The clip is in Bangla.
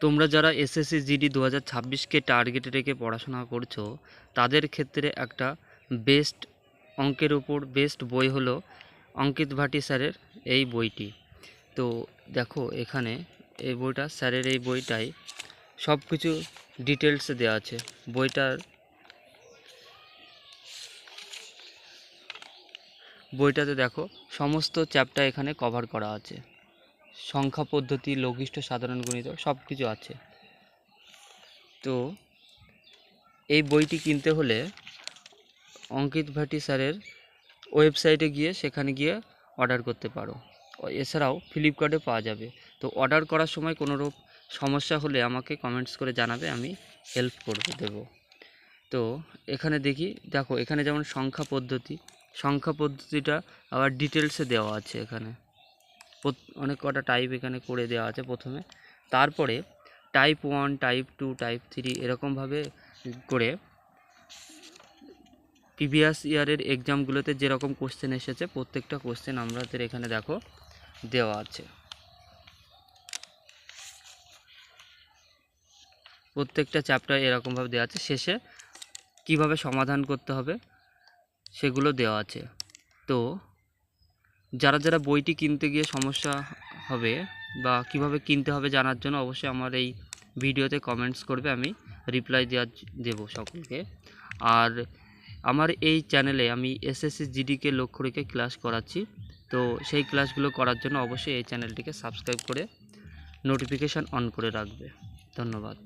তোমরা যারা এসএসসি জিডি দু হাজার ছাব্বিশকে টার্গেটে রেখে পড়াশোনা করছ, তাদের ক্ষেত্রে একটা বেস্ট অঙ্কের উপর বেস্ট বই হলো অঙ্কিত ভাটি স্যারের এই বইটি। তো দেখো, এখানে এই বইটা, স্যারের এই বইটাই সব কিছু ডিটেলস দেওয়া আছে। বইটার বইটাতে দেখো, সমস্ত চ্যাপ্টার এখানে কভার করা আছে। সংখ্যা পদ্ধতি, লঘিষ্ঠ, সাধারণ গণিত সব কিছু আছে। তো এই বইটি কিনতে হলে অঙ্কিত ভাটি স্যারের ওয়েবসাইটে গিয়ে সেখানে গিয়ে অর্ডার করতে পারো। এছাড়াও ফ্লিপকার্টে পাওয়া যাবে। তো অর্ডার করার সময় কোনো রূপ সমস্যা হলে আমাকে কমেন্টস করে জানাবে, আমি হেল্প করব, দেবো। তো এখানে দেখি, দেখো, এখানে যেমন সংখ্যা পদ্ধতি, সংখ্যা পদ্ধতিটা আবার ডিটেলসে দেওয়া আছে এখানে। অনেক কটা টাইপ এখানে করে দেওয়া আছে প্রথমে। তারপরে type one type two type three এরকমভাবে করে প্রিভিয়াস ইয়ারের এক্সামগুলোতে যেরকম কোশ্চেন এসেছে, প্রত্যেকটা কোশ্চেন আমাদের এখানে দেখো দেওয়া আছে। প্রত্যেকটা চ্যাপ্টার এরকমভাবে দেওয়া আছে। শেষে কীভাবে সমাধান করতে হবে সেগুলো দেওয়া আছে। তো যারা যারা বইটি কিনতে গিয়ে সমস্যা হবে বা কীভাবে কিনতে হবে জানার জন্য অবশ্যই আমার এই ভিডিওতে কমেন্টস করবে, আমি রিপ্লাই দেওয়ার দেব সকলকে। আর আমার এই চ্যানেলে আমি এসএসসি জিডিকে লক্ষ্য রেখে ক্লাস করাচ্ছি। তো সেই ক্লাসগুলো করার জন্য অবশ্যই এই চ্যানেলটিকে সাবস্ক্রাইব করে নোটিফিকেশান অন করে রাখবে। ধন্যবাদ।